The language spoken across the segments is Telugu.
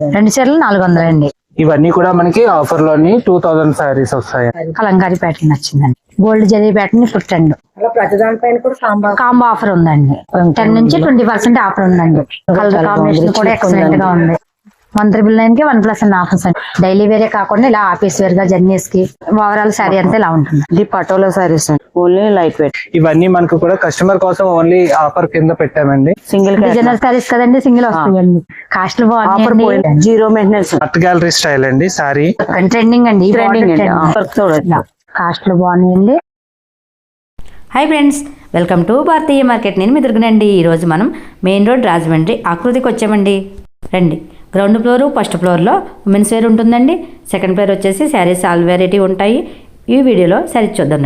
రెండు చీరలు నాలుగు వందలు అండి ఇవన్నీ కూడా మనకి ఆఫర్లోని టూ థౌసండ్ సారీస్ వస్తాయి. కలంకారీ ప్యాటర్న్ నచ్చిందండి. Gold zari pattern sambar combo offer ఉందండి. టెన్ నుంచి ట్వంటీ పర్సెంట్ ఆఫర్ ఉందండి. కలర్ కాంబినేషన్ కూడా ఎక్సలెంట్గా ఉంది. వన్ త్రిబుల్ నైన్కి వన్ ప్లస్ అండ్ ఆఫర్స్ అండి డైలీ వేరే కాకుండా ఇలా ఆఫీస్ వేర్గా జర్నీస్కి ఓవరాల్ శారీ అంతా ఇలా ఉంటుంది. ఇది పటోలా సారీస్ అండి. ఓన్లీ లైట్ వెయిట్ ఇవన్నీ మనకు కూడా కస్టమర్ కోసం ఓన్లీ ఆఫర్ కింద పెట్టామండి. సింగిల్ డిజైనర్ శారీస్ కదండి సింగిల్ వస్తుందండి. కాస్ట్ ఆఫర్ బాగుంది zero maintenance art gallery style అండి సారీ ట్రెండింగ్ అండి ట్రెండింగ్ అండి. ఆఫర్ చూడొచ్చు కాస్ట్ బాగున్నాయండి hi friends welcome to Bharatiya market నేను మీ దుర్గనండి. ఈరోజు మనం మెయిన్ రోడ్ రాజమండ్రి ఆకృతికి వచ్చామండి. రండి. గ్రౌండ్ ఫ్లోర్ ఫస్ట్ ఫ్లోర్లో ఉమెన్స్ వేర్ ఉంటుందండి. సెకండ్ ఫ్లోర్ వచ్చేసి శారీస్ ఆల్ వెరైటీ ఉంటాయి. ఈ వీడియోలో శారీస్ చూద్దాం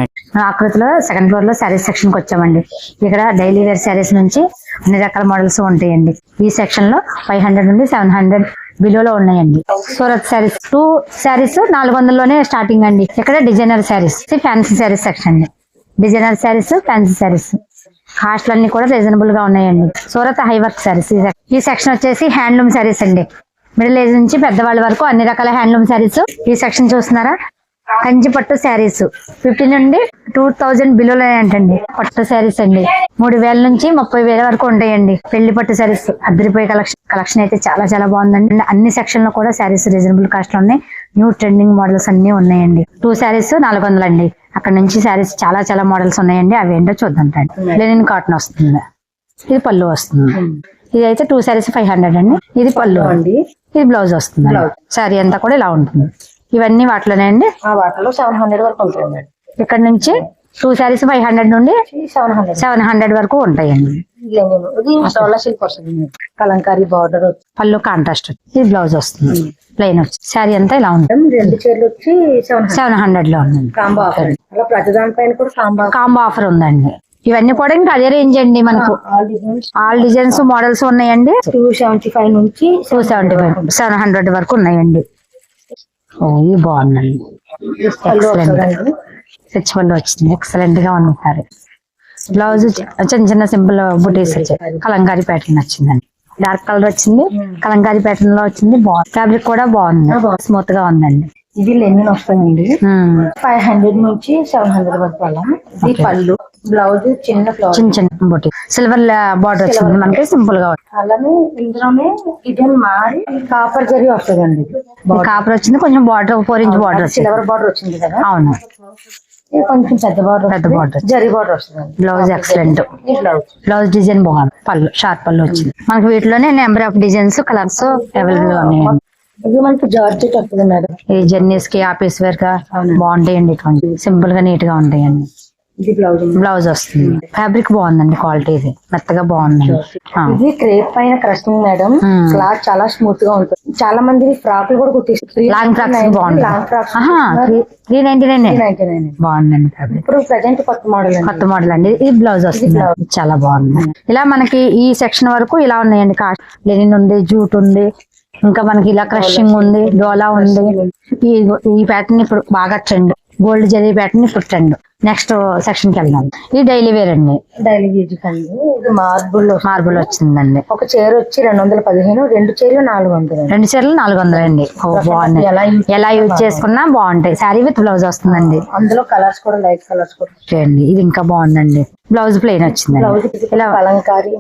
ఆకృతిలో సెకండ్ ఫ్లోర్లో శారీస్ సెక్షన్కి వచ్చామండి. ఇక్కడ డైలీ వేర్ శారీస్ నుంచి అన్ని రకాల మోడల్స్ ఉంటాయండి. ఈ సెక్షన్లో ఫైవ్ హండ్రెడ్ నుండి సెవెన్ హండ్రెడ్ బిలోలో ఉన్నాయండి. సూరత్ శారీస్ టూ శారీస్ నాలుగు వందల్లోనే స్టార్టింగ్ అండి. ఇక్కడ designer saris fancy saris section. అండి డిజైనర్ శారీస్ ఫ్యాన్సీ శారీస్. కాస్ట్లు అన్ని కూడా రీజనబుల్గా ఉన్నాయండి. సూరత్ హై వర్క్ సారీస్ ఈ సెక్షన్ వచ్చేసి హ్యాండ్లూమ్ శారీస్ అండి. మిడిల్ ఏజ్ నుంచి పెద్దవాళ్ళ వరకు అన్ని రకాల హ్యాండ్లూమ్ శారీస్ ఈ సెక్షన్ చూస్తున్నారా? కంచి పట్టు శారీస్ ఫిఫ్టీ నుండి టూ థౌజండ్ బిలోలో అంటండి పట్టు శారీస్ అండి. మూడు వేల నుంచి ముప్పై వేల వరకు ఉంటాయండి. పెళ్ళి పట్టు శారీస్ అద్దరిపోయే కలెక్షన్ కలెక్షన్ అయితే చాలా చాలా బాగుందండి. అన్ని సెక్షన్లో కూడా శారీస్ రీజనబుల్ కాస్ట్లో ఉన్నాయి. న్యూ ట్రెండింగ్ మోడల్స్ అన్ని ఉన్నాయండి. టూ శారీస్ నాలుగు వందలు అండి అక్కడ నుంచి శారీస్ చాలా చాలా మోడల్స్ ఉన్నాయండి. అవి ఏంటో చూద్దాం రండి. లెనిన్ కాటన్ వస్తుంది. ఇది పళ్ళు వస్తుంది. ఇది అయితే టూ శారీస్ ఫైవ్ హండ్రెడ్ అండి. ఇది పళ్ళు. అండి. ఇది బ్లౌజ్ వస్తుంది. శారీ అంతా కూడా ఇలా ఉంటుంది. ఇవన్నీ వాటిలోనే అండి. వాటిలో సెవెన్ హండ్రెడ్ వరకు ఇక్కడ నుంచి టూ శారీస్ ఫైవ్ హండ్రెడ్ నుండి సెవెన్ హండ్రెడ్ సెవెన్ హండ్రెడ్ వరకు ఉంటాయండి. కలంకారీ బార్డర్ పళ్ళు కాంట్రాస్ట్ ఇది బ్లౌజ్ వస్తుంది. ప్లెయిన్ వచ్చి శారీ అంతా ఇలా ఉంటుంది. రెండు చీరలు వచ్చి సెవెన్ హండ్రెడ్లో ఉందండి కాంబో ఆఫర్. అలా ప్రతి దానిపైన కూడా కాంబో ఆఫర్. ఉందండి. ఇవన్నీ కూడా ఇంకా అదే రేంజ్ అండి మనకు. ఆల్ డిజైన్స్ మోడల్స్ ఉన్నాయండి. టూ సెవెంటీ ఫైవ్ నుంచి two seventy five seven hundred వరకు ఉన్నాయండి. బాగుందండి పళ్ళు వచ్చింది ఎక్సలెంట్గా ఉంది సారీ బ్లౌజ్ చిన్న చిన్న సింపుల్ బుటీస్ వచ్చాయి. కలంకారీ ప్యాటర్న్ వచ్చిందండి డార్క్ కలర్ వచ్చింది. కలంకారీ ప్యాటర్న్లో వచ్చింది. బాగుంది ఫ్యాబ్రిక్ కూడా బాగుంది. స్మూత్గా ఉందండి. ఇది లెనిన్ వస్తుందండి. ఫైవ్ హండ్రెడ్ నుంచి సెవెన్ హండ్రెడ్ వరకు ఇది పళ్ళు. బ్లౌజ్ చిన్న ఫ్లవర్. చిన్న చిన్న బుటీ సిల్వర్ బార్డర్ వచ్చింది మనకి సింపుల్గా. అలానే ఇందులోనే డిజైన్ మారి కాపర్ జరీ వస్తుందండి. కాపర్ వచ్చింది కొంచెం border four inch border silver border వచ్చింది. కదా? అవును. ఇది కొంచెం పెద్ద బార్డర్ పెద్ద border. జరీ బార్డర్ వస్తుందండి. బ్లౌజ్ ఎక్సలెంట్ బ్లౌజ్ డిజైన్ బాగుంది పళ్ళు షార్ప్ పళ్ళు వచ్చింది. మనకి వీటిలోనే నెంబర్ ఆఫ్ డిజైన్స్ కలర్స్ అవైలబుల్గా ఉన్నాయండి. ఇది మనకి జార్జెట్ వస్తుంది మేడం. ఈ జర్నీస్కి ఆఫీస్ వేర్గా బాగుంటాయండి ఇటువంటి. సింపుల్గా నీట్గా ఉంటాయండి. ఇది బ్లౌజ్ బ్లౌజ్ వస్తుంది. ఫ్యాబ్రిక్ బాగుందండి క్వాలిటీ ఇది. మెత్తగా బాగుందండి. ఆ. ఇది క్రేప్ పైన క్రస్టింగ్ మేడం. Hmm. క్లాత్ చాలా స్మూత్గా ఉంటుంది. చాలా మంది ఫ్రాక్లు కూడా కుట్టిస్తారు. లాంగ్ ఫ్రాక్స్ బాగుంది. Long frocks three ninety nine బాగుందండి ఫ్యాబ్రిక్ ఇప్పుడు ప్రజెంట్ కొత్త మోడల్ అండి. కొత్త మోడల్ అండి. ఇది బ్లౌజ్ వస్తుంది. చాలా బాగుంది. ఇలా మనకి ఈ సెక్షన్ వరకు ఇలా ఉన్నాయండి. కాస్ట్ లెనిన్ ఉంది జూట్ ఉంది. ఇంకా మనకి ఇలా క్రషింగ్ ఉంది డోలా ఉంది. ఈ ఈ ప్యాటర్న్ ఇప్పుడు బాగా trend gold zari pattern trend next సెక్షన్కి వెళ్దాం. ఇది డైలీ వేర్ అండి. డైలీ యూజ్ కండి. ఇది మార్బుల్. మార్బుల్ వచ్చిందండి. ఒక చీర వచ్చి రెండు వందల పదిహేను రెండు చీరలు నాలుగు వందలు. రెండు చీరలు నాలుగు వందలు అండి. బాగున్నాయి. ఎలా యూజ్ చేసుకున్నా బాగుంటాయి. శారీ విత్ బ్లౌజ్ వస్తుందండి. అందులో కలర్స్ కూడా లైట్ కలర్స్ కూడా. చూడండి ఇది ఇంకా బాగుందండి. బ్లౌజ్ ప్లెయిన్ వచ్చిందండి. బ్లౌజ్ ఇలా కలంకారీ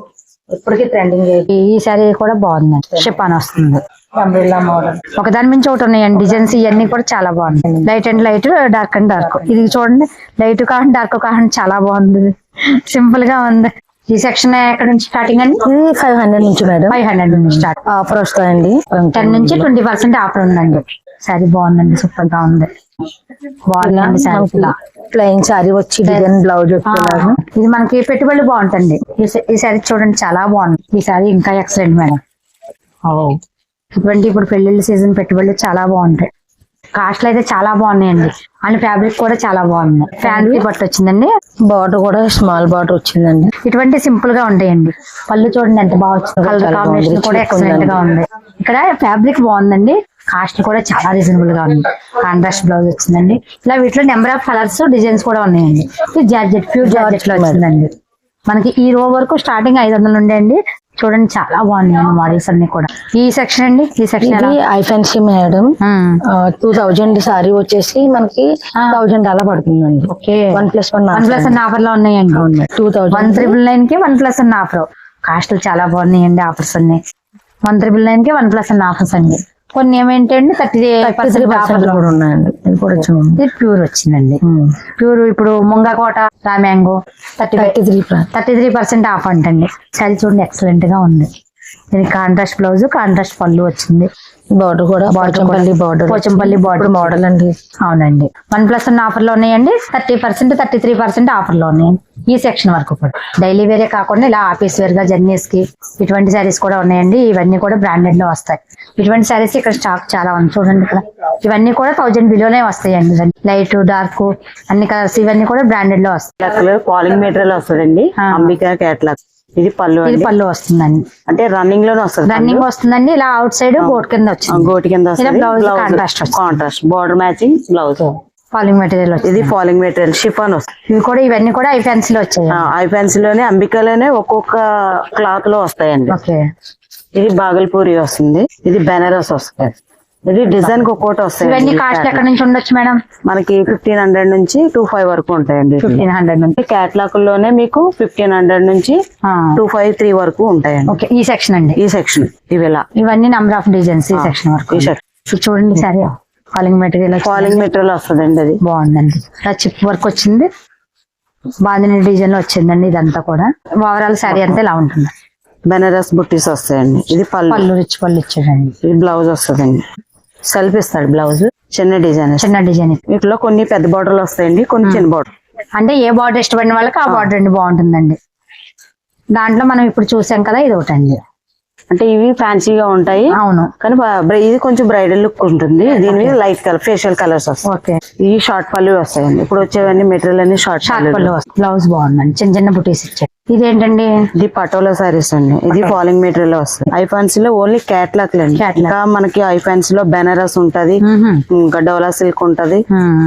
ఇప్పటికీ ట్రెండింగ్ ఈ శారీ కూడా బాగుందండి. షిపాన్ వస్తుంది. అంబ్రిల్లా మోడల్ ఒకదాని మించి ఒకటి ఉన్నాయండి. డిజైన్స్ ఇవన్నీ కూడా చాలా బాగున్నాయి. Light and light dark and dark ఇది చూడండి. లైట్ కాకుండా డార్క్ కాకుండా చాలా బాగుంది. సింపుల్గా ఉంది. ఈ సెక్షన్ ఎక్కడ నుంచి స్టార్టింగ్ అండి? ఇది ఫైవ్ హండ్రెడ్ నుంచి మేడం. ఫైవ్ హండ్రెడ్ నుంచి స్టార్ట్ ఆఫర్ వస్తాయండి టెన్ నుంచి ట్వంటీ పర్సెంట్ ఆఫర్ ఉందండి. సారీ బాగుందండి. సూపర్గా ఉంది. బాగుందండి సారీ ఇలా. ప్లెయిన్ సారీ వచ్చి డిజైన్ బ్లౌజ్ ఇది మనకి పెట్టుబడులు బాగుంటుంది. ఈ సారీ చూడండి చాలా బాగుంది. ఈ సారీ ఇంకా ఎక్సలెంట్ మేడం. ఇటువంటి ఇప్పుడు పెళ్ళిళ్ళ సీజన్ పెట్టుబడులు చాలా బాగుంటాయి. కాస్ట్లు అయితే చాలా బాగున్నాయండి. అండ్ ఫ్యాబ్రిక్ కూడా చాలా బాగుంది. ఫ్యాన్సీ బట్ట వచ్చిందండి బార్డర్ కూడా స్మాల్ బార్డర్ వచ్చిందండి. ఇటువంటి సింపుల్గా ఉంటాయండి. పళ్ళు చూడండి ఎంత బాగా వచ్చింది. Colour combination. కూడా ఎక్సలెంట్గా ఉంది. ఇక్కడ ఫ్యాబ్రిక్ బాగుందండి. కాస్ట్ కూడా చాలా రీజనబుల్గా ఉంది. కాంట్రాస్ట్ బ్లౌజ్ వచ్చిందండి. ఇలా వీటిలో నెంబర్ ఆఫ్ కలర్స్ డిజైన్స్ కూడా ఉన్నాయండి. జార్జెట్ ప్యూర్ జార్జెట్లో వచ్చిందండి. మనకి ఈ రో వరకు స్టార్టింగ్ ఐదు వందలు ఉండే అండి. చూడండి చాలా బాగున్నాయండి మోడల్స్ అన్ని కూడా. ఈ సెక్షన్ అండి? ఈ section I fancy madam. Two thousand sari వచ్చేసి మనకి థౌజండ్ అలా పడుతుందండి. Okay. One plus one one plus అన్న ఆఫర్లో ఉన్నాయండి. టూ వన్ థౌజండ్ త్రిబుల్ నైన్కి వన్ ప్లస్ అన్న ఆఫర్ కాస్ట్లు చాలా బాగున్నాయండి ఆఫర్స్ అన్ని. వన్ త్రిబుల్ నైన్కి వన్ ప్లస్ అన్న ఆఫర్స్ అండి కొన్ని ఏమేంటండి థర్టీ త్రీ పర్సెంట్ కూడా ఉన్నాయండి. ఇది కూడా ప్యూర్ వచ్చిందండి. ప్యూర్ ఇప్పుడు ముంగకోట raw mango thirty thirty three thirty three percent off అంటండి. చలి చూడండి ఎక్సలెంట్గా ఉంది. దీనికి కాంట్రాస్ట్ బ్లౌజ్ కాంట్రాస్ట్ పళ్ళు వచ్చింది. బార్డర్ కూడా Pochampally border Pochampally border. Model అండి. అవునండి. వన్ ప్లస్ ఉన్న ఆఫర్లో ఉన్నాయండి. Thirty percent thirty three percent ఆఫర్లో ఉన్నాయండి ఈ సెక్షన్ వరకు కూడా. డైలీ వేరే కాకుండా ఇలా ఆఫీస్ వేర్గా జర్నీస్కి ఇటువంటి శారీస్ కూడా ఉన్నాయండి. ఇవన్నీ కూడా బ్రాండెడ్లో వస్తాయి. ఇటువంటి శారీస్ ఇక్కడ స్టాక్ చాలా ఉంది. చూడండి ఇక్కడ. ఇవన్నీ కూడా థౌజండ్ బిలోనే వస్తాయండి. లైట్ డార్క్ అన్ని కలర్స్ ఇవన్నీ కూడా బ్రాండెడ్లో వస్తాయి. కలర్ పాలింగ్ మెటీరియల్ వస్తుందండి. అంబికా క్యాట్లాగ్ ఇది పళ్ళు ఇది పళ్ళు వస్తుందండి. అంటే రన్నింగ్లోనే వస్తుంది రన్నింగ్ వస్తుందండి ఇలా అవుట్ సైడ్ బోట్ కింద వచ్చింది. గోటి కింద blouse contrast border matching blouse falling material ఇది ఫాలింగ్ మెటీరియల్ షిఫాన్ వస్తుంది. ఇవి కూడా ఇవన్నీ కూడా ఐ ఫ్యాన్సీ లో వచ్చాయి. ఐ ఫ్యాన్స్లోనే అంబికాలోనే ఒక్కొక్క క్లాత్లో వస్తాయండి. ఇది బాగల్పూరి వస్తుంది. ఇది బెనారస్ వస్తుంది. ఇది డిజైన్కి ఇవన్నీ వస్తాయి కాస్ట్ ఎక్కడ నుంచి ఉండొచ్చు మేడం? మనకి ఫిఫ్టీన్ హండ్రెడ్ నుంచి టూ ఫైవ్ వరకు ఉంటాయండి ఫిఫ్టీన్ హండ్రెడ్ నుంచి. క్యాట్లాగ్లోనే మీకు ఫిఫ్టీన్ హండ్రెడ్ నుంచి టూ ఫైవ్ త్రీ వరకు ఉంటాయండి. ఓకే ఈ సెక్షన్ అండి? ఈ సెక్షన్ ఇవి ఇలా ఇవన్నీ నంబర్ ఆఫ్ డిజైన్స్ ఈ సెక్షన్ వరకు చూడండి సరే ఫాలింగ్ మెటీరియల్ ఫాలింగ్ మెటీరియల్ వస్తుందండి అది. బాగుందండి. చిప్ వర్క్ వచ్చింది. బాందిని డిజైన్లో వచ్చిందండి ఇదంతా కూడా. ఓవరాల్ శారీ అంతా ఇలా ఉంటుంది. బెనారస్ బుట్టీస్ వస్తాయండి. ఇది పళ్ళు. పళ్ళు రిచ్ పళ్ళు ఇచ్చాడండి ఇది బ్లౌజ్ వస్తుందండి. సెల్ఫ్ ఇస్తాడు బ్లౌజ్. చిన్న డిజైన్. చిన్న డిజైన్. వీటిలో కొన్ని పెద్ద బార్డర్లు వస్తాయండి కొన్ని చిన్న బార్డర్ అంటే ఏ బార్డర్ ఇష్టపడిన వాళ్ళకి ఆ బార్డర్ అండి బాగుంటుందండి. దాంట్లో మనం ఇప్పుడు చూసాం కదా ఇది ఒకటి అండి. అంటే ఇవి ఫ్యాన్సీగా ఉంటాయి. అవును. కానీ ఇది కొంచెం బ్రైడల్ లుక్ ఉంటుంది. దీని మీద లైట్ కలర్ ఫేషియల్ కలర్స్ వస్తాయి. ఓకే ఈ షార్ట్ పళ్ళు వస్తాయండి. ఇప్పుడు వచ్చేవన్నీ మెటీరియల్ అన్ని షార్ట్ షార్ట్ పళ్ళు. బ్లౌజ్ బాగుందండి. చిన్న చిన్న బుటీస్ ఇచ్చాడు ఇదేంటండి? ఇది పటోలా సారీస్ అండి. ఇది ఫాలింగ్ మెటీరియల్ వస్తుంది. ఐ ఫ్యాన్సీ లో ఓన్లీ క్యాట్లాక్ అండి. ఇంకా మనకి ఐ ఫ్యాన్సీ లో బెనారస్ ఉంటది. ఇంకా డోలా సిల్క్ ఉంటది.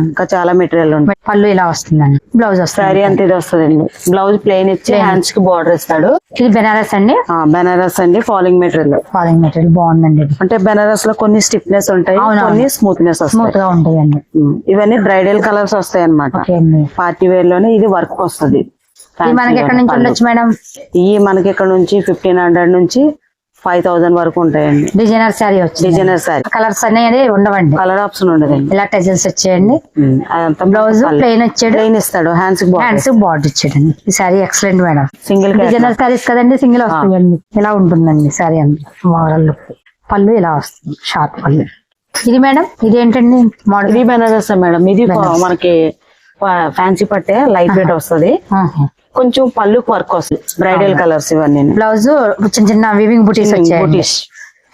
ఇంకా చాలా మెటీరియల్ ఉంటుంది పళ్ళు ఇలా వస్తుందండి. బ్లౌజ్ శారీ అంత ఇది వస్తుందండి. బ్లౌజ్ ప్లెయిన్ ఇచ్చి హ్యాండ్స్కి బార్డర్ ఇస్తాడు. ఇది బెనారస్ అండి? బెనారస్ అండి ఫాలింగ్ మెటీరియల్ ఫాలింగ్ మెటీరియల్ బాగుందండి అంటే బెనారస్లో కొన్ని స్టిఫ్నెస్ ఉంటాయి. కొన్ని స్మూత్నెస్ స్మూత్ వస్తాయి. గా ఉంటాయండి. ఇవన్నీ బ్రైడల్ కలర్స్ వస్తాయి అనమాట పార్టీ వేర్లోనే ఇది వర్క్ వస్తుంది మనకి ఎక్కడ నుంచి ఉండొచ్చు మేడం? ఇవి మనకి ఇక్కడ నుంచి? ఫిఫ్టీన్ హండ్రెడ్ నుంచి ఫైవ్ థౌసండ్ వరకు ఉంటాయండి. డిజైనర్ శారీ వచ్చింది. డిజైనర్ సారీ కలర్స్ అనేది ఉండవండి. కలర్ ఆప్షన్ ఉండదండి. ఇలా టెజల్స్ వచ్చేయండి. అదంతా బ్లౌజ్ ప్లెయిన్ వచ్చాడు ప్లెయిన్ ఇస్తాడు. హ్యాండ్స్ హ్యాండ్స్ బార్డర్ ఇచ్చాడండి ఈ sari excellent madam. Single designer saris కదండి సింగిల్ వస్తుందండి. ఇలా ఉంటుందండి శారీ అంతా. లుక్ పళ్ళు ఇలా వస్తుంది. షార్ట్ పళ్ళు. ఇది మేడం ఇది ఏంటండి? మోడల్ ఇది బెనారస్ మేడం. ఇది మనకి ఫ్యాన్సీ పట్టే లైట్ వెయిట్ వస్తుంది. కొంచెం పళ్ళు వర్క్ వస్తుంది. బ్రైడల్ కలర్స్ ఇవన్నీ. బ్లౌజ్ చిన్న చిన్న వివింగ్ బుటీస్ వచ్చాయండి. బుటీస్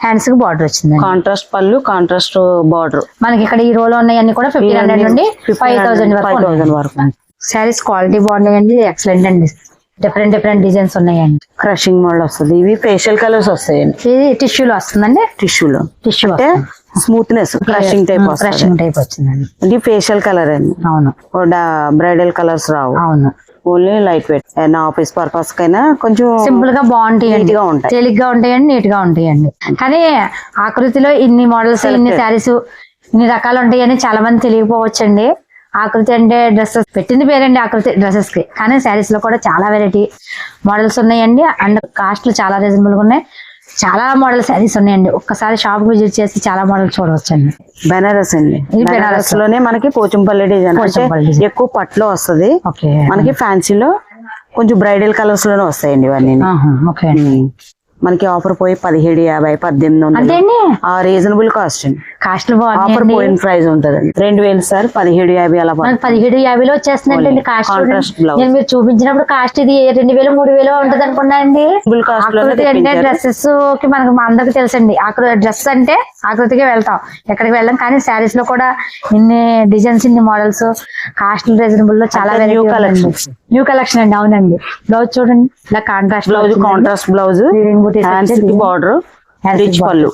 హ్యాండ్స్కి బార్డర్ వచ్చిందండి. కాంట్రాస్ట్ పళ్ళు కాంట్రాస్ట్ బార్డర్ మనకి ఇక్కడ ఈ రోలో ఉన్నాయన్నీ కూడా ఫిఫ్టీన్ హండ్రెడ్ నుండి ఫైవ్ థౌసండ్ ఫైవ్ థౌసండ్ వరకు శారీస్ క్వాలిటీ బాగున్నాయండి ఎక్సలెంట్ అండి డిఫరెంట్ డిఫరెంట్ డిజైన్స్ ఉన్నాయండి. క్రషింగ్ మోడల్ వస్తుంది. ఇవి ఫేషియల్ కలర్స్ వస్తాయండి. ఇది టిష్యూలో వస్తుందండి? టిష్యూలో టిష్యూ అంటే smoothness crushing type crushing type వచ్చిందండి. ఇది ఫేషియల్ కలర్ అండి. అవును. బ్రైడల్ కలర్స్ రావు. అవును. ఓన్లీ లైట్ వెయిట్ ఏదైనా ఆఫీస్ పర్పస్ కైనా కొంచెం సింపుల్గా Neat గా ఉంటాయి. తేలిగ్గా ఉంటాయండి నీట్గా ఉంటాయండి. కానీ ఆకృతిలో ఇన్ని మోడల్స్ ఇన్ని శారీస్ ఇన్ని రకాలు ఉంటాయని చాలా మంది తెలియకపోవచ్చండి. ఆకృతి అంటే డ్రెస్సెస్ పెట్టింది పేరండి ఆకృతి డ్రెస్సెస్కి. కానీ శారీస్లో కూడా చాలా వెరైటీ మోడల్స్ ఉన్నాయండి. అండ్ కాస్ట్లు చాలా రీజనబుల్గా ఉన్నాయి. చాలా మోడల్ శారీస్ ఉన్నాయండి. ఒక్కసారి షాప్ విజిట్ చేసి చాలా మోడల్ చూడవచ్చండి. బెనారస్ అండి. బెనారస్. లోనే మనకి పోచంపల్లి డిజైన్. ఎక్కువ పట్లో వస్తుంది. ఓకే. మనకి ఫ్యాన్సీలో కొంచెం బ్రైడల్ కలర్స్లోనే వస్తాయండి ఇవన్నీ ఓకే. అండి. మనకి ఆఫర్ పోయి పదిహేడు యాభై పద్దెనిమిది వందలు ఆ రీజనబుల్ కాస్ట్ అండి. కాస్ట్లు ఆఫర్ పోయిన ప్రైస్ ఉంటదండి. రెండు వేలు సార్ పదిహేడు యాభై అలా పదిహేడు యాభైలో వచ్చేస్తుందండి కాస్ట్. నేను మీరు చూపించినప్పుడు కాస్ట్ ఇది రెండు వేలు మూడు వేలు ఉంటది అనుకున్నా అండి. డ్రెస్సెస్కి మనకు మా అందరికి తెలుసండి. ఆకృతి డ్రెస్ అంటే ఆకృతికే వెళ్తాం. ఎక్కడికి వెళ్ళాం కానీ శారీస్లో కూడా ఇన్ని డిజైన్స్ ఇన్ని మోడల్స్ కాస్ట్ రీజనబుల్లో చాలా వెరైటీ collections. న్యూ కలెక్షన్ అండి అవునండి. బ్లౌజ్ చూడండి ఇలా contrast blouse contrast blouse border rich పళ్ళు.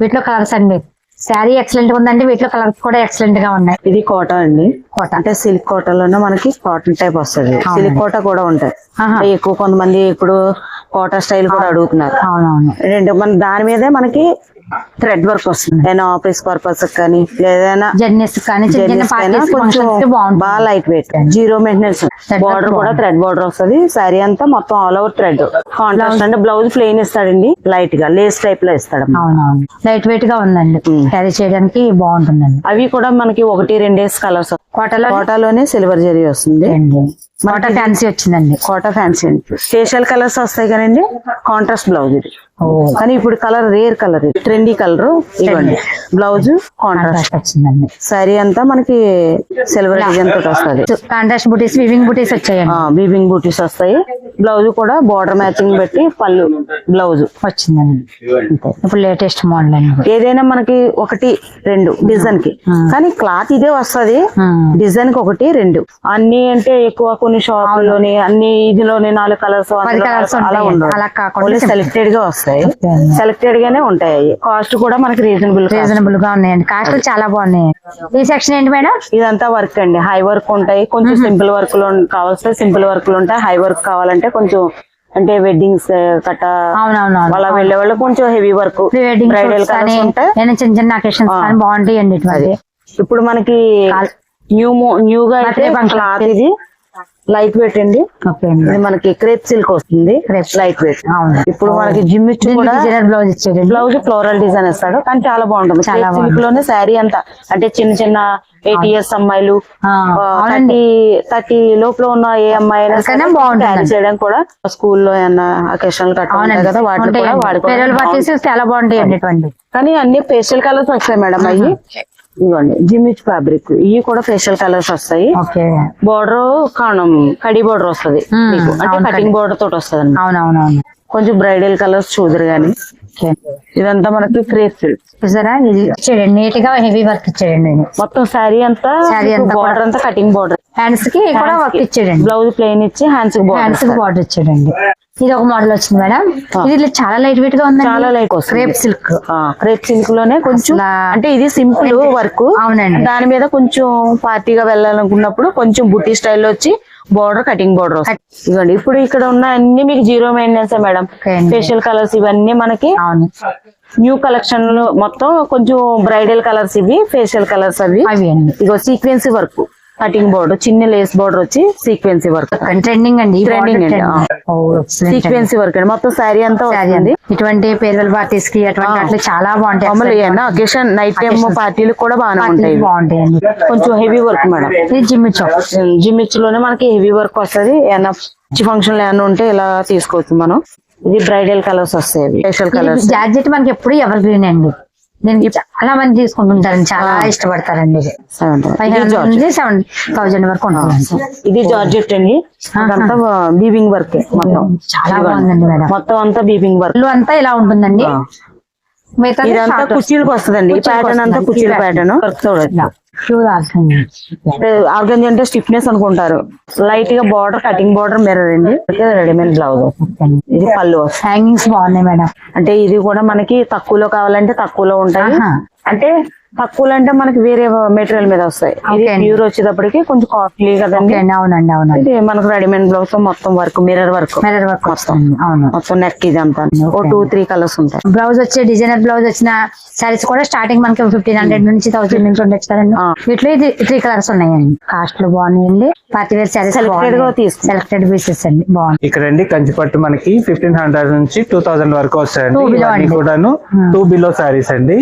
వీటిలో కలర్స్ అండి. శారీ ఎక్సలెంట్గా ఉందండి. వీటిలో కలర్స్ కూడా ఎక్సలెంట్గా ఉన్నాయి. ఇది కాటన్ అండి. కోట. అంటే సిల్క్ కాటన్లోనే మనకి కాటన్ టైప్ వస్తుంది. సిల్క్ కోట కూడా ఉంటాయి. ఎక్కువ కొంతమంది ఇప్పుడు కోటా స్టైల్ కూడా అడుగుతున్నారు. అవునవును. రెండు మన దాని మీదే మనకి థ్రెడ్ వర్క్ వస్తుంది. ఏదైనా ఆఫీస్ పర్పస్ కానీ జర్నీస్ కొంచెం బాగా light weight zero maintenance border కూడా థ్రెడ్ బార్డర్ వస్తుంది. సారీ అంతా మొత్తం ఆల్ ఓవర్ థ్రెడ్ కాంట్రాస్ట్ అంటే బ్లౌజ్ ప్లెయిన్ ఇస్తాడండి. లైట్గా లేస్ టైప్లో ఇస్తాడు లైట్ వెయిట్గా ఉందండి. క్యారీ చేయడానికి బాగుంటుందండి. అవి కూడా మనకి ఒకటి రెండేసి కలర్స్ కోటలో కోటాలోనే సిల్వర్ జరీ వస్తుంది. కోట ఫ్యాన్సీ వచ్చిందండి. కోటా ఫ్యాన్సీ అండి. ఫేషియల్ కలర్స్ వస్తాయి కదండి? కాంట్రాస్ట్ బ్లౌజ్ ఇది. కానీ ఇప్పుడు కలర్ రేర్ కలర్ ఇది. ట్రెండీ కలర్ ఇవ్వండి. బ్లౌజ్ కాంట్రాస్ట్ వచ్చిందండి. సారీ అంతా మనకి సిల్వర్ డిజైన్ తోటి వస్తుంది. కాంట్రాస్ట్ బుటీస్ వివింగ్ బుటీస్ వచ్చాయండి. బీబింగ్ బూటీస్ వస్తాయి. బ్లౌజ్ కూడా బార్డర్ మ్యాచింగ్ పెట్టి పళ్ళు బ్లౌజ్. వచ్చిందండి. ఇప్పుడు లేటెస్ట్ మోడల్ అండి ఏదైనా మనకి ఒకటి రెండు డిజైన్కి. కానీ క్లాత్ ఇదే వస్తది. డిజైన్కి ఒకటి రెండు. అన్ని అంటే ఎక్కువ కొన్ని షాపుల్లోని అన్ని ఇదిలోని నాలుగు కలర్స్ అలా. ఉండవు. అలా కాకుండా. సెలెక్టెడ్గా వస్తాయి. Okay. సెలెక్టెడ్ గానే ఉంటాయి కాస్ట్ కూడా మనకి రీజనబుల్ రీజనబుల్గా ఉన్నాయండి. కాస్ట్ చాలా బాగున్నాయి ఈ సెక్షన్ ఏంటి మేడం? ఇదంతా వర్క్ అండి. హై వర్క్ ఉంటాయి. కొంచెం సింపుల్ వర్క్లో కావాల్సిన సింపుల్ వర్క్లో ఉంటాయి. హై వర్క్ కావాలంటే కొంచెం అంటే వెడ్డింగ్స్ కట్ట అవునవునవును. వాళ్ళ వెళ్ళే కొంచెం హెవీ వర్క్ బ్రైడల్ చిన్న చిన్న అకేషన్స్ బాగుంటాయండి ఇటువంటి ఇప్పుడు మనకి న్యూ న్యూ గా అయితే. క్లాత్ ఇది. లైట్ వెయిట్ అండి. ఇది మనకి క్రేప్ సిల్క్ వస్తుంది. Light weight. ఇప్పుడు మనకి జిమ్ బ్లౌజ్ ఇచ్చాడండి. బ్లౌజ్ ఫ్లోరల్ డిజైన్ ఇస్తాడు కానీ చాలా బాగుంటుంది. చాలా సిల్క్లోనే శారీ అంతా. అంటే చిన్న చిన్న ఎయిట్ ఇయర్స్ అమ్మాయిలు. థర్టీ థర్టీ లోపల ఉన్న ఏ అమ్మాయి బాగుంటుంది. చేయడానికి కూడా స్కూల్లో అకేషన్ కదా వాటిలో కూడా పార్టీస్ చాలా ఇటువంటి కానీ అన్ని ఫేషియల్ కలర్స్ వస్తాయి మేడం అవి. ఇవ్వండి జిమిచ్ ఫ్యాబ్రిక్ ఇవి కూడా ఫేషియల్ కలర్స్ వస్తాయి. బోర్డర్ కాణం కడి బోర్డర్ వస్తది. మీకు. అంటే కటింగ్. బోర్డర్ తోటి వస్తుంది అవునవునవును. కొంచెం బ్రైడల్ కలర్స్ చూద్దరు గాని. ఇదంతా మనకి క్రేప్ చూసారా? నీట్గా హెవీ వర్క్ ఇచ్చాడండి ఇది. మొత్తం శారీ అంతా బోర్డర్. అంతా కటింగ్ బోర్డర్ హ్యాండ్స్కి కూడా వర్క్ ఇచ్చాడండి. బ్లౌజ్ ప్లెయిన్ ఇచ్చి హ్యాండ్స్ హ్యాండ్స్కి బోర్డర్ ఇచ్చాడండి. ఇది ఒక మోడల్ వచ్చింది మేడం. ఇది ఇట్లా చాలా లైట్ వెయిట్గా ఉంది చాలా లైట్ క్రేప్ సిల్క్ క్రేప్ సిల్క్లోనే కొంచెం అంటే ఇది సింపుల్ వర్క్ అవునండి. దాని మీద కొంచెం పార్టీగా వెళ్ళాలనుకున్నప్పుడు కొంచెం బుట్టి స్టైల్లో వచ్చి బోర్డర్ కటింగ్ బోర్డర్ ఇదిగోండి ఇప్పుడు ఇక్కడ ఉన్న అన్ని మీకు zero maintenance madam. Facial colours ఇవన్నీ మనకి న్యూ కలెక్షన్లో మొత్తం కొంచెం బ్రైడల్ కలర్స్ ఇవి ఫేషియల్ కలర్స్ అవి. అవి అండి. ఇగో సీక్వెన్సీ వర్క్ కటింగ్ బోర్డర్ చిన్న లేస్ బోర్డర్ వచ్చి సీక్వెన్సీ వర్క్ ట్రెండింగ్ అండి Trending అండి. సీక్వెన్స్ వర్క్ అండి. మొత్తం శారీ అంతా వస్తుంది. ఇటువంటి పేరువల్ పార్టీస్కి అటువంటి. వాటికి చాలా బాగుంటాయి. మామూలు అకేషన్ నైట్ టైమ్. పార్టీలు కూడా బాగానే ఉంటాయి. బాగుంటాయండి కొంచెం హెవీ వర్క్ మేడం. ఇది జిమ్ చాప్ జిమ్లోనే మనకి హెవీ వర్క్ వస్తది. ఏమన్నా ఫంక్షన్ ఏమన్నా ఉంటే ఇలా తీసుకోవచ్చు మనం. ఇది బ్రైడల్ కలర్స్ వస్తాయి ఫేషియల్ కలర్స్ జార్జెట్ మనకి ఎప్పుడు ఎవర్ గ్రీన్ అండి. దీనికి చాలా మంది తీసుకుంటుంటారండి చాలా ఇష్టపడతారండి ఇది. సెవెన్ థౌజండ్ వరకు ఉంటుంది. ఇది జార్జెట్ అండి. అదంతా బీబింగ్ వర్క్ మొత్తం. చాలా. బాగుందండి మేడం. మొత్తం అంతా బీబింగ్ వర్క్ అంతా ఇలా ఉంటుందండి. ఇదంతా short. కుర్చీలకు వస్తుందండి. ప్యాటర్న్ అంతా. కుర్చీల ప్యాటర్న్ వర్క్ చూడొచ్చు ఆల్సండి. ఆర్గంజీ అంటే స్టిఫ్నెస్ అనుకుంటారు లైట్గా బార్డర్ కటింగ్ బార్డర్ మిర్రర్ అండి రెడీమేడ్ బ్లౌజ్ ఇది పళ్ళు. హ్యాంగింగ్స్ బాగున్నాయి మేడం అంటే ఇది కూడా మనకి తక్కువలో కావాలంటే తక్కువలో ఉంటాయి. అంటే తక్కువలో అంటే మనకి వేరే మెటీరియల్ మీద వస్తాయి. ప్యూర్ వచ్చేటప్పటికి కొంచెం కాస్ట్లీ కదండి. అవునండి అవునండి. ఇది మనకు రెడీమేడ్ బ్లౌజ్తో మొత్తం work mirror work mirror work వస్తుంది. అవును. మొత్తం నెక్ ఇది అంతా. ఓ టూ త్రీ కలర్స్ ఉంటాయి. బ్లౌజ్ వచ్చే డిజైనర్ బ్లౌజ్ వచ్చిన సారీస్ కూడా స్టార్టింగ్ మనకి ఫిఫ్టీన్ హండ్రెడ్ నుంచి థౌసండ్ నుంచి ఉండొచ్చు కదండి. వీటిలో ఇది త్రీ కలర్స్ ఉన్నాయండి. కాస్ట్లో బాగున్నాయండి. పార్టీ వేర్ సారీస్ Selected గా తీసుకుంటాం. సెలెక్టెడ్ పీసెస్ అండి. బాగుంది ఇక్కడ అండి కంచిపట్టు మనకి ఫిఫ్టీన్ హండ్రెడ్ నుంచి టూ థౌసండ్ వరకు వస్తాయండి. కూడాను. టూ బిలో సారీస్ అండి.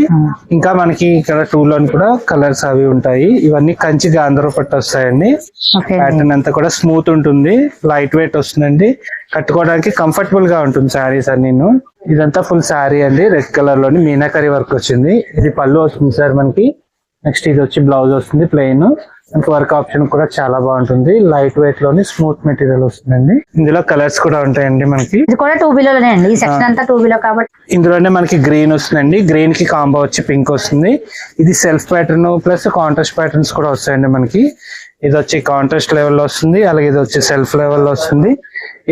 ఇంకా మనకి ఇక్కడ టూ లోని కూడా కలర్స్ అవి ఉంటాయి. ఇవన్నీ కంచి గాంధర పట్టు వస్తాయండి. ప్యాటర్న్ అంతా కూడా స్మూత్ ఉంటుంది. లైట్ వెయిట్ వస్తుందండి. కట్టుకోవడానికి కంఫర్టబుల్గా ఉంటుంది శారీస్ అన్ని ఇదంతా ఫుల్ శారీ అండి. రెడ్ కలర్లోని మీనాకరి వర్క్ వచ్చింది. ఇది పళ్ళు వస్తుంది సార్ మనకి. నెక్స్ట్ ఇది వచ్చి బ్లౌజ్ వస్తుంది ప్లెయిన్ మనకి వర్క్ ఆప్షన్ కూడా చాలా బాగుంటుంది. లైట్ వెయిట్లోని స్మూత్ మెటీరియల్ వస్తుందండి. ఇందులో కలర్స్ కూడా ఉంటాయండి మనకి. ఇది కూడా టూ బిలోనే అండి. ఈ సెక్షన్ అంతా టూ బిలో కాబట్టి ఇందులోనే మనకి గ్రీన్ వస్తుందండి. గ్రీన్కి కాంబో వచ్చి పింక్ వస్తుంది. ఇది self pattern plus contrast patterns కూడా వస్తాయండి మనకి. ఇది వచ్చి కాంట్రాస్ట్ లెవెల్లో వస్తుంది. అలాగే ఇది వచ్చి సెల్ఫ్ లెవెల్లో వస్తుంది.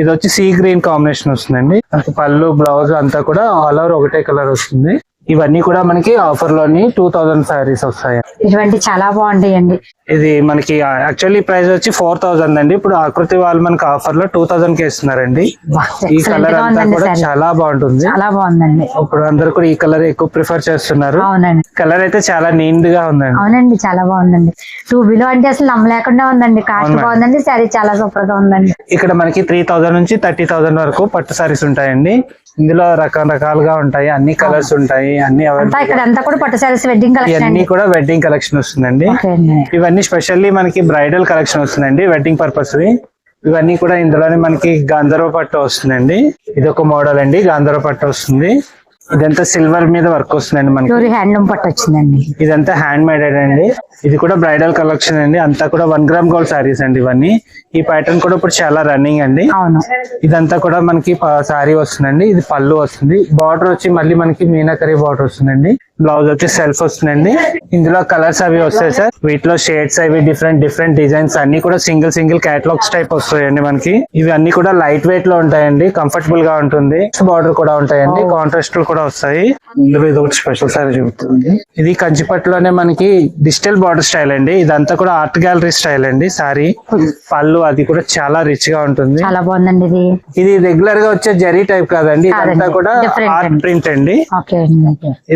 ఇది వచ్చి సీ గ్రీన్ కాంబినేషన్ వస్తుందండి. మనకి పళ్ళు బ్లౌజ్ అంతా కూడా ఆల్ ఓవర్ ఒకటే కలర్ వస్తుంది. ఇవన్నీ కూడా మనకి ఆఫర్లోని టూ థౌజండ్ సారీస్ వస్తాయి. ఇటువంటి చాలా బాగుంటాయండి. ఇది మనకి యాక్చువల్లీ ప్రైస్ వచ్చి ఫోర్ థౌసండ్ అండి. ఇప్పుడు ఆకృతి వాళ్ళు మనకి ఆఫర్లో టూ థౌసండ్కి ఇస్తున్నారండి. ఈ కలర్ అంతా కూడా. చాలా బాగుంటుంది. చాలా బాగుందండి. ఇప్పుడు అందరు కూడా ఈ కలర్ ఎక్కువ ప్రిఫర్ చేస్తున్నారు. అవునండి. కలర్ అయితే చాలా నీట్గా ఉందండి. అవునండి చాలా బాగుందండి. టూ బిలో అంటే అసలు నమ్మలేకుండా ఉందండి. కాస్ట్. బాగుందండి శారీ చాలా సూపర్గా ఉందండి. ఇక్కడ మనకి త్రీ థౌసండ్ నుంచి థర్టీ థౌసండ్ వరకు పట్టు సారీస్ ఉంటాయండి. ఇందులో రకరకాలుగా ఉంటాయి. అన్ని కలర్స్ ఉంటాయి. అన్ని ఇక్కడ అంతా కూడా పట్టు వెడ్డింగ్ కలెక్షన్ కూడా వెడ్డింగ్ కలెక్షన్ వస్తుందండి. ఇవన్నీ స్పెషల్లీ మనకి బ్రైడల్ కలెక్షన్ వస్తుందండి వెడ్డింగ్ పర్పస్ ఇవన్నీ కూడా ఇందులోనే మనకి గాంధర్వ పట్టు వస్తుందండి. ఇది ఒక మోడల్ అండి గాంధర్వ పట్టు వస్తుంది. ఇదంతా సిల్వర్ మీద వర్క్ వస్తుందండి మనకి. హ్యాండ్లూమ్ పట్టు వచ్చిందండి. ఇదంతా హ్యాండ్ మేడెడ్ అండి. ఇది కూడా బ్రైడల్ కలెక్షన్ అండి. అంతా కూడా వన్ గ్రామ్ గోల్డ్ సారీస్ అండి ఇవన్నీ. ఈ ప్యాటర్న్ కూడా ఇప్పుడు చాలా రన్నింగ్ అండి. అవును. ఇదంతా కూడా మనకి సారీ వస్తుందండి. ఇది పళ్ళు వస్తుంది. బార్డర్ వచ్చి మళ్ళీ మనకి మీనాకరీ బార్డర్ వస్తుందండి. బ్లౌజ్ వచ్చి సెల్ఫ్ వస్తుందండి. ఇందులో కలర్స్ అవి వస్తాయి సార్. వీటిలో షేడ్స్ అవి డిఫరెంట్ డిఫరెంట్ డిజైన్స్ అన్ని కూడా సింగిల్ సింగిల్ క్యాటలాగ్స్ టైప్ వస్తాయండి మనకి. ఇవి అన్ని కూడా లైట్ వెయిట్లో ఉంటాయండి. కంఫర్టబుల్గా ఉంటుంది. బార్డర్ కూడా ఉంటాయండి. కాంట్రాస్ట్ కూడా వస్తాయి. ఇందులో ఇది ఒకటి స్పెషల్ సారీ చూపుతుంది ఇది కంచిపట్టులోనే మనకి డిజిటల్ బార్డర్ స్టైల్ అండి. ఇదంతా కూడా ఆర్ట్ గ్యాలరీ స్టైల్ అండి. సారీ పళ్ళు అది కూడా చాలా రిచ్గా ఉంటుంది. చాలా బాగుందండి ఇది. ఇది రెగ్యులర్గా వచ్చే జరీ టైప్ కాదండి. ఇదంతా. కూడా ఆర్ట్. ప్రింట్ అండి.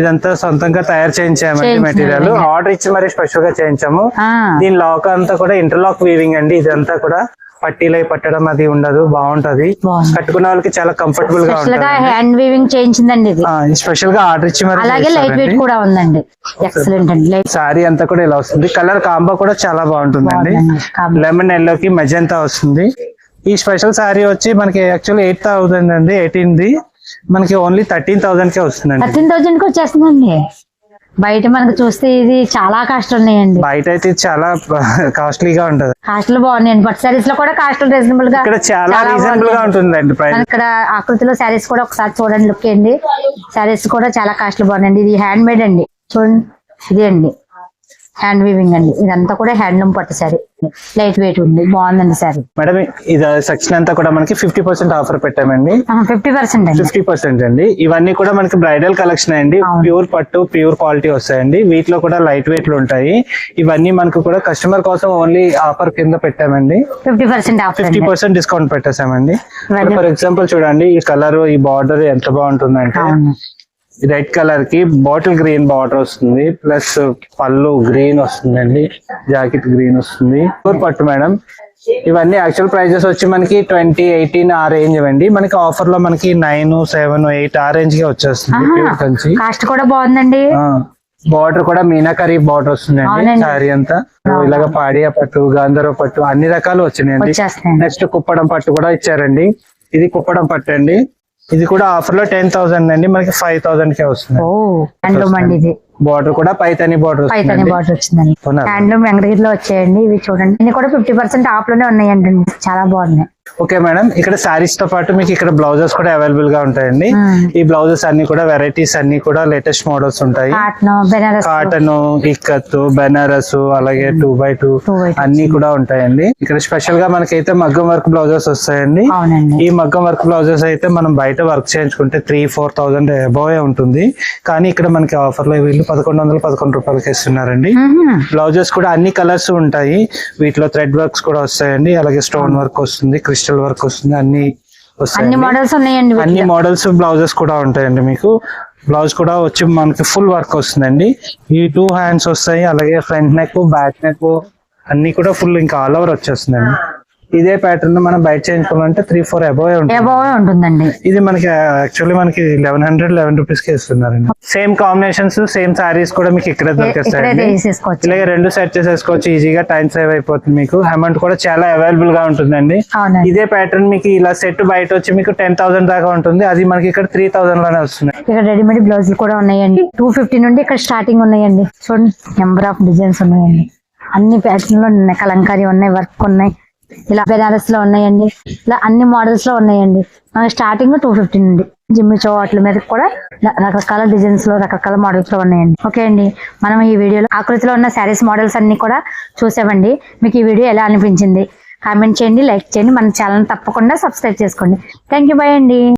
ఇదంతా సొంతంగా తయారు చేయించామండి మెటీరియల్. ఆర్డర్ ఇచ్చి మరి స్పెషల్గా చేయించాము. దీని లాక్ అంతా కూడా ఇంటర్లాక్ వీవింగ్ అండి. ఇదంతా కూడా పట్టీలై పట్టడం అది ఉండదు బాగుంటది. కట్టుకున్న వాళ్ళకి చాలా కంఫర్టబుల్గా స్పెషల్గా ఉంటుంది హ్యాండ్ వీవింగ్ చేయించిందండి ఇది. స్పెషల్గా ఆర్డర్ ఇచ్చి మరి అలాగే లైట్ వెయిట్ కూడా ఉందండి. ఎక్సలెంట్ అండి. సారీ అంతా కూడా ఇలా వస్తుంది. కలర్ కాంబో కూడా చాలా బాగుంటుందండి. లెమన్ ఎల్లో కి మెజంతా వస్తుంది. ఈ స్పెషల్ సారీ వచ్చి మనకి యాక్చువల్లీ ఎయిట్ థౌసండ్ అండి ఎయిటీన్ ది. మనకి ఓన్లీ థర్టీన్ థౌసండ్ కే వస్తుందండి. థర్టీన్ థౌజండ్కి వచ్చేస్తుందండి. బయట మనకు చూస్తే ఇది చాలా కాస్ట్ ఉన్నాయండి. బయట అయితే చాలా కాస్ట్లీగా ఉంటది. కాస్ట్లు బాగున్నాయండి. పట్టు సారీస్లో కూడా కాస్ట్ రీజనబుల్గా ఇక్కడ చాలా రీజనబుల్గా. ఉంటుందండి ఇక్కడ ఆకృతిలో శారీస్ కూడా ఒకసారి చూడండి లుక్ అండి శారీస్ కూడా చాలా కాస్ట్లు బాగున్నాయండి. ఇది హ్యాండ్ మేడ్ అండి. చూడండి ఇది అండి. హ్యాండ్ వీవింగ్ అండి. ఇదంతా కూడా హ్యాండ్లూమ్ పట్టు శారీ. లైట్ వెయిట్ ఉంది. బాగుందండి శారీ. మేడం ఇది సెక్షన్ అంతా కూడా మనకి ఫిఫ్టీ పర్సెంట్ ఆఫర్ పెట్టామండి. ఫిఫ్టీ పర్సెంట్ ఫిఫ్టీ పర్సెంట్ అండి. ఇవన్నీ కూడా మనకి బ్రైడల్ కలెక్షన్ అండి. ప్యూర్ పట్టు ప్యూర్ క్వాలిటీ వస్తాయండి. వీటిలో కూడా లైట్ వెయిట్ ఉంటాయి. ఇవన్నీ మనకు కూడా కస్టమర్ కోసం ఓన్లీ ఆఫర్ కింద పెట్టామండి. Fifty percent fifty percent discount పెట్టేసామండి for example చూడండి ఈ కలర్ ఈ బార్డర్ ఎంత బాగుంటుందంటే రెడ్ కలర్కి బాటిల్ గ్రీన్ బార్డర్ వస్తుంది ప్లస్ పళ్ళు గ్రీన్ వస్తుందండి జాకెట్ గ్రీన్ వస్తుంది. పట్టు మేడం. ఇవన్నీ యాక్చువల్ ప్రైజెస్ వచ్చి మనకి ట్వంటీ ఎయిటీన్ ఆ రేంజ్ అండి మనకి ఆఫర్లో మనకి నైన్ సెవెన్ ఎయిట్ ఆ రేంజ్కి వచ్చేస్తుంది కాస్ట్ కూడా బాగుందండి. బార్డర్ కూడా మీనాకరీ బార్డర్ వస్తుందండి. సారీ అంతా. ఇలాగ పాడియా పట్టు గాంధర్వ పట్టు అన్ని రకాలు వచ్చినాయండి. నెక్స్ట్ కుప్పడం పట్టు కూడా ఇచ్చారండి. ఇది కుప్పడం పట్టు అండి. ఇది కూడా ఆఫర్లో టెన్ థౌసండ్ అండి. మనకి ఫైవ్ థౌసండ్ కే వస్తుంది. ఓ హ్యాండ్లూమ్ అండి ఇది. బార్డర్ కూడా పైతని బార్డర్ పైతని బాటిల్ వచ్చిందండి? హ్యాండ్లూమ్ వెంకటగిరిలో వచ్చాయండి. ఇవి చూడండి. ఇన్ని కూడా ఫిఫ్టీ పర్సెంట్ ఆఫ్లోనే ఉన్నాయండి చాలా బాగున్నాయి. Okay madam. ఇక్కడ సారీస్తో పాటు మీకు ఇక్కడ బ్లౌజెస్ కూడా అవైలబుల్గా ఉంటాయండి. ఈ బ్లౌజెస్ అన్ని కూడా వెరైటీస్ అన్ని కూడా లేటెస్ట్ మోడల్స్ ఉంటాయి. కాటన్ ఇక్కత్ బెనారస్ అలాగే టూ బై టూ. అన్ని కూడా ఉంటాయండి. ఇక్కడ స్పెషల్గా మనకైతే మగ్గం వర్క్ బ్లౌజెస్ వస్తాయండి. ఈ మగ్గం వర్క్ బ్లౌజెస్ అయితే మనం బయట వర్క్ చేయించుకుంటే త్రీ ఫోర్ థౌసండ్ అబోవ్ ఉంటుంది. కానీ ఇక్కడ మనకి ఆఫర్లో వీళ్ళు పదకొండు వందలు పదకొండు రూపాయలకి ఇస్తున్నారండి. బ్లౌజెస్ కూడా అన్ని కలర్స్ ఉంటాయి. వీటిలో థ్రెడ్ వర్క్స్ కూడా వస్తాయండి. అలాగే స్టోన్ వర్క్ వస్తుంది. క్రిస్టల్ వర్క్ వస్తుంది అన్ని అన్ని వస్తాయి మోడల్స్ ఉన్నాయండి అన్ని. మోడల్స్ బ్లౌజెస్ కూడా ఉంటాయండి మీకు. బ్లౌజ్ కూడా వచ్చి మనకి ఫుల్ వర్క్ వస్తుందండి. ఈ టూ హ్యాండ్స్ వస్తాయి అలాగే ఫ్రంట్ నెక్ బ్యాక్ నెక్ అన్ని కూడా ఫుల్ ఇంకా ఆల్ ఓవర్ వచ్చేస్తుందండి. ఇదే ప్యాటర్న్ మనం బయట చేయించుకోవాలంటే త్రీ ఫోర్ అబోవ్ ఉంటుంది. ఉంటుందండి. ఇది మనకి యాక్చువల్లీ మనకి లెవెన్ హండ్రెడ్ లెవెన్ రూపీస్కి ఇస్తున్నారండి. సేమ్ కాంబినేషన్స్ సేమ్ సారీస్ కూడా మీకు ఇక్కడ దొరికేస్తాయండి. తీసేసుకోవచ్చు. ఇలాగే రెండు సెట్ చేసేసుకోవచ్చు ఈజీగా టైం సేవ్ అయిపోతుంది మీకు. అమౌంట్ కూడా చాలా అవైలబుల్గా ఉంటుందండి. ఇదే ప్యాటర్న్ మీకు ఇలా సెట్ బయట వచ్చి మీకు టెన్ థౌసండ్ దాకా ఉంటుంది. అది మనకి ఇక్కడ త్రీ థౌసండ్లోనే వస్తుంది ఇక్కడ రెడీమేడ్ బ్లౌజులు కూడా ఉన్నాయండి. టూ ఫిఫ్టీ నుండి ఇక్కడ స్టార్టింగ్ ఉన్నాయండి. చూడండి నెంబర్ ఆఫ్ డిజైన్స్ ఉన్నాయండి. అన్ని ప్యాటర్న్లో ఉన్నాయి కలంకారీ ఉన్నాయి వర్క్ ఉన్నాయి. ఇలా బెనారస్లో ఉన్నాయండి. ఇలా అన్ని మోడల్స్లో ఉన్నాయండి. మనకి స్టార్టింగ్ టూ ఫిఫ్టీ నుండి జిమ్మి చోట్ల మీద కూడా రకరకాల డిజైన్స్లో రకరకాల మోడల్స్లో ఉన్నాయండి. ఓకే అండి. మనం ఈ వీడియోలో ఆకృతిలో ఉన్న శారీస్ మోడల్స్ అన్ని కూడా చూసామండి. మీకు ఈ వీడియో ఎలా అనిపించింది? కామెంట్ చేయండి లైక్ చేయండి. మన ఛానల్ తప్పకుండా సబ్స్క్రైబ్ చేసుకోండి. థ్యాంక్ యూ బై అండి.